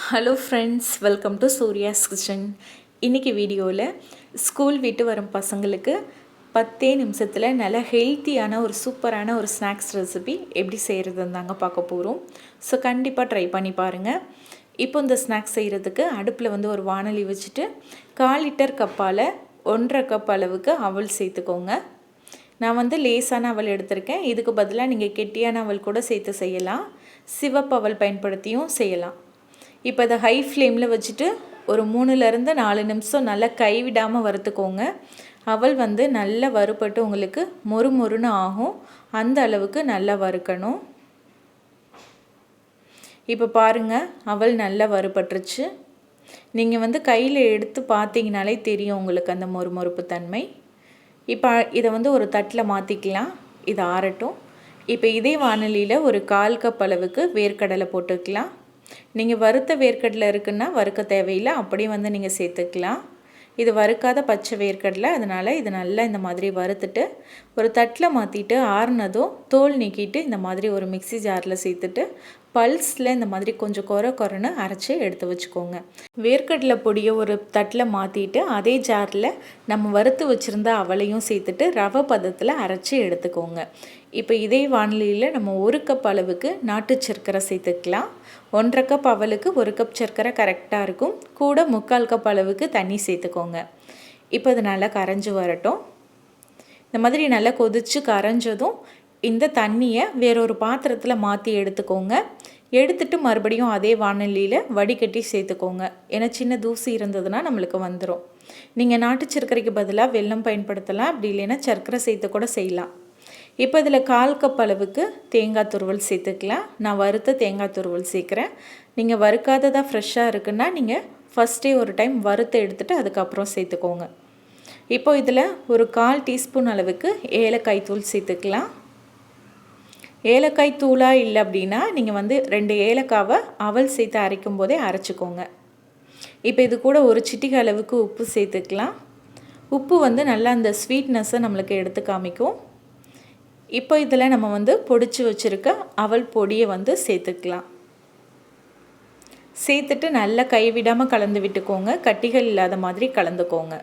Hello friends welcome to Surya's kitchen இன்றைக்கி வீடியோவில் school விட்டு வரும் பசங்களுக்கு பத்தே நிமிஷத்தில் நல்ல ஹெல்த்தியான ஒரு சூப்பரான ஒரு ஸ்நாக்ஸ் ரெசிபி எப்படி செய்கிறதுன்னு தாங்க பார்க்க போகிறோம் ஸோ கண்டிப்பாக ட்ரை பண்ணி பாருங்கள் இப்போ இந்த ஸ்நாக்ஸ் செய்கிறதுக்கு அடுப்பில் வந்து ஒரு வானொலி வச்சுட்டு கால் லிட்டர் கப்பால் ஒன்றரை கப் அளவுக்கு அவல் சேர்த்துக்கோங்க. நான் வந்து லேசான அவல் எடுத்திருக்கேன். இதுக்கு பதிலாக நீங்கள் கெட்டியான அவல் கூட சேர்த்து செய்யலாம். சிவப்பு அவல் பயன்படுத்தியும் செய்யலாம். இப்போ இதை ஹை ஃப்ளேமில் வச்சுட்டு ஒரு மூணுலேருந்து நாலு நிமிஷம் நல்லா கைவிடாமல் வறுத்துக்கோங்க. அவள் வந்து நல்லா வறுபட்டு உங்களுக்கு மொறு மொறுன்னு ஆகும். அந்த அளவுக்கு நல்லா வறுக்கணும். இப்போ பாருங்கள் அவள் நல்லா வறுபட்டுருச்சு. நீங்கள் வந்து கையில் எடுத்து பார்த்தீங்கனாலே தெரியும் உங்களுக்கு அந்த மொறுமொறுப்பு தன்மை. இப்போ இதை வந்து ஒரு தட்டில் மாற்றிக்கலாம் இது ஆறட்டும். இப்போ இதே வானொலியில் ஒரு கால் கப் அளவுக்கு வேர்க்கடலை போட்டுக்கலாம். நீங்கள் வறுத்த வேர்க்கடலை இருக்குன்னா வறுக்க தேவையில்லை அப்படியே வந்து நீங்கள் சேர்த்துக்கலாம். இது வறுக்காத பச்சை வேர்க்கடலை அதனால் இது நல்லா இந்த மாதிரி வறுத்துட்டு ஒரு தட்டில் மாற்றிட்டு ஆறுனதும் தோல் நீக்கிட்டு இந்த மாதிரி ஒரு மிக்சி ஜாரில் சேர்த்துட்டு பல்ஸில் இந்த மாதிரி கொஞ்சம் குறை குறைன்னு அரைச்சி எடுத்து வச்சுக்கோங்க. வேர்க்கடலை பொடியை ஒரு தட்டில் மாற்றிட்டு அதே ஜாரில் நம்ம வறுத்து வச்சுருந்த அவளையும் சேர்த்துட்டு ரவை பதத்தில் அரைச்சி எடுத்துக்கோங்க. இப்போ இதே வானிலையில் நம்ம ஒரு கப் அளவுக்கு நாட்டு சர்க்கரை சேர்த்துக்கலாம். ஒன்றரை கப் அவளுக்கு ஒரு கப் சர்க்கரை கரெக்டாக இருக்கும். கூட முக்கால் கப் அளவுக்கு தண்ணி சேர்த்துக்கோங்க. இப்போ அது நல்லா கரைஞ்சி வரட்டும். இந்த மாதிரி நல்லா கொதித்து கரைஞ்சதும் இந்த தண்ணியை வேறொரு பாத்திரத்தில் மாற்றி எடுத்துக்கோங்க. எடுத்துட்டு மறுபடியும் அதே வானொலியில் வடிகட்டி சேர்த்துக்கோங்க. ஏன்னா சின்ன தூசி இருந்ததுன்னா நம்மளுக்கு வந்துடும் நீங்கள் நாட்டு சர்க்கரைக்கு பதிலாக வெல்லம் பயன்படுத்தலாம். அப்படி இல்லைன்னா சர்க்கரை சேர்த்து கூட செய்யலாம். இப்போ இதில் கால் கப் அளவுக்கு தேங்காய் துருவல் சேர்த்துக்கலாம். நான் வறுத்த தேங்காய் துருவல் சேர்க்குறேன். நீங்கள் வறுக்காததாக ஃப்ரெஷ்ஷாக இருக்குன்னா நீங்கள் ஃபஸ்ட்டே ஒரு டைம் வறுத்து எடுத்துகிட்டு அதுக்கப்புறம் சேர்த்துக்கோங்க. இப்போ இதில் ஒரு கால் டீஸ்பூன் அளவுக்கு ஏலக்காய் தூள் சேர்த்துக்கலாம். ஏலக்காய் தூளாக இல்லை அப்படின்னா நீங்கள் வந்து ரெண்டு ஏலக்காவை அவல் சேர்த்து அரைக்கும் போதே அரைச்சிக்கோங்க. இப்போ இது கூட ஒரு சிட்டிகை அளவுக்கு உப்பு சேர்த்துக்கலாம். உப்பு வந்து நல்லா அந்த ஸ்வீட்னஸை நம்மளுக்கு எடுத்து காமிக்கும். இப்போ இதில் நம்ம வந்து பொடிச்சு வச்சுருக்க அவல் பொடியை வந்து சேர்த்துக்கலாம். சேர்த்துட்டு நல்லா கைவிடாமல் கலந்து விட்டுக்கோங்க. கட்டிகள் இல்லாத மாதிரி கலந்துக்கோங்க.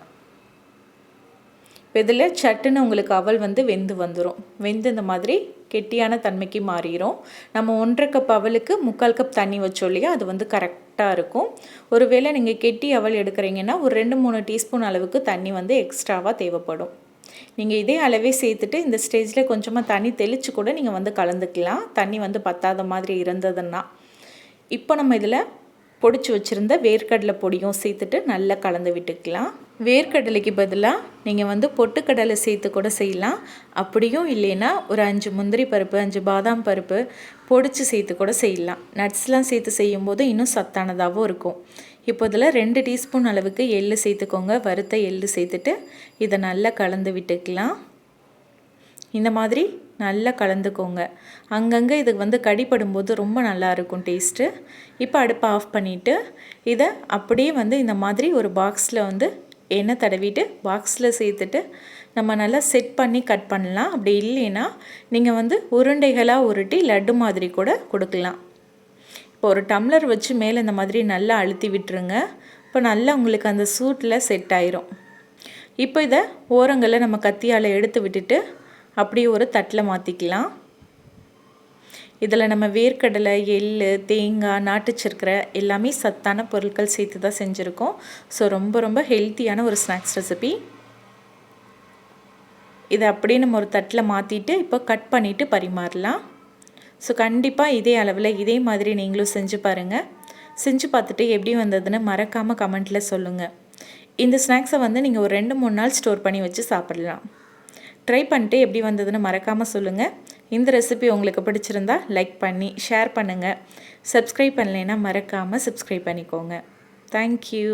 இதில் சட்டுன்னு உங்களுக்கு அவல் வந்து வெந்து வந்துடும் வெந்து இந்த மாதிரி கெட்டியான தன்மைக்கு மாறிடும் நம்ம ஒன்றரை கப் அவலுக்கு முக்கால் கப் தண்ணி வச்சோம் இல்லையா? அது வந்து கரெக்டாக இருக்கும். ஒருவேளை நீங்கள் கெட்டி அவல் எடுக்கிறீங்கன்னா ஒரு ரெண்டு மூணு டீஸ்பூன் அளவுக்கு தண்ணி வந்து எக்ஸ்ட்ராவாக தேவைப்படும். நீங்கள் இதே அளவே சேர்த்துட்டு இந்த ஸ்டேஜில் கொஞ்சமாக தண்ணி தெளித்து கூட நீங்கள் வந்து கலந்துக்கலாம். தண்ணி வந்து பத்தாத மாதிரி இருந்ததுன்னா. இப்போ நம்ம இதில் பொடிச்சு வச்சுருந்த வேர்க்கடலை பொடியும் சேர்த்துட்டு நல்லா கலந்து விட்டுக்கலாம். வேர்க்கடலைக்கு பதிலாக நீங்கள் வந்து பொட்டுக்கடலை சேர்த்து கூட செய்யலாம். அப்படியும் இல்லைன்னா ஒரு அஞ்சு முந்திரி பருப்பு அஞ்சு பாதாம் பருப்பு பொடிச்சு சேர்த்து கூட செய்யலாம். நட்ஸ்லாம் சேர்த்து செய்யும்போது இன்னும் சத்தானதாகவும் இருக்கும். இப்போ இதில் ரெண்டு டீஸ்பூன் அளவுக்கு எள்ளு சேர்த்துக்கோங்க. வறுத்த எள்ளு சேர்த்துட்டு இதை நல்லா கலந்து விட்டுக்கலாம். இந்த மாதிரி நல்லா கலந்துக்கோங்க. அங்கங்கே இது வந்து கடிப்படும்போது ரொம்ப நல்லா இருக்கும் டேஸ்ட்டு. இப்போ அடுப்பை ஆஃப் பண்ணிவிட்டு இதை அப்படியே வந்து இந்த மாதிரி ஒரு பாக்ஸில் வந்து எண்ணெய் தடவிட்டு பாக்ஸில் சேர்த்துட்டு நம்ம நல்லா செட் பண்ணி கட் பண்ணலாம். அப்படி இல்லைன்னா நீங்கள் வந்து உருண்டைகளாக உருட்டி லட்டு மாதிரி கூட கொடுக்கலாம். இப்போ ஒரு டம்ளர் வச்சு மேலே இந்த மாதிரி நல்லா அழுத்தி விட்டுருங்க. இப்போ நல்லா உங்களுக்கு அந்த சூட்டில் செட் ஆயிரும். இப்போ இதை ஓரங்களை நம்ம கத்தியால் எடுத்து விட்டுட்டு அப்படியே ஒரு தட்டில் மாற்றிக்கலாம் இதில் நம்ம வேர்க்கடலை எள் தேங்காய் நாட்டு எல்லாமே சத்தான பொருட்கள் சேர்த்து தான் செஞ்சுருக்கோம். ஸோ ரொம்ப ரொம்ப ஹெல்த்தியான ஒரு ஸ்நாக்ஸ் ரெசிபி இதை அப்படியே நம்ம ஒரு தட்டில் மாற்றிட்டு இப்போ கட் பண்ணிவிட்டு பரிமாறலாம். ஸோ கண்டிப்பாக இதே அளவில் இதே மாதிரி நீங்களும் செஞ்சு பாருங்கள் செஞ்சு பார்த்துட்டு எப்படி வந்ததுன்னு மறக்காமல் கமெண்ட்டில் சொல்லுங்கள் இந்த ஸ்நாக்ஸை வந்து நீங்கள் ஒரு ரெண்டு மூணு நாள் ஸ்டோர் பண்ணி வச்சு சாப்பிடலாம். ட்ரை பண்ணிட்டு எப்படி வந்ததுன்னு மறக்காமல் சொல்லுங்கள் இந்த ரெசிபி உங்களுக்கு பிடிச்சிருந்தா லைக் பண்ணி ஷேர் பண்ணுங்கள் சப்ஸ்கிரைப் பண்ணலைன்னா மறக்காமல் சப்ஸ்கிரைப் பண்ணிக்கோங்க. தேங்க்யூ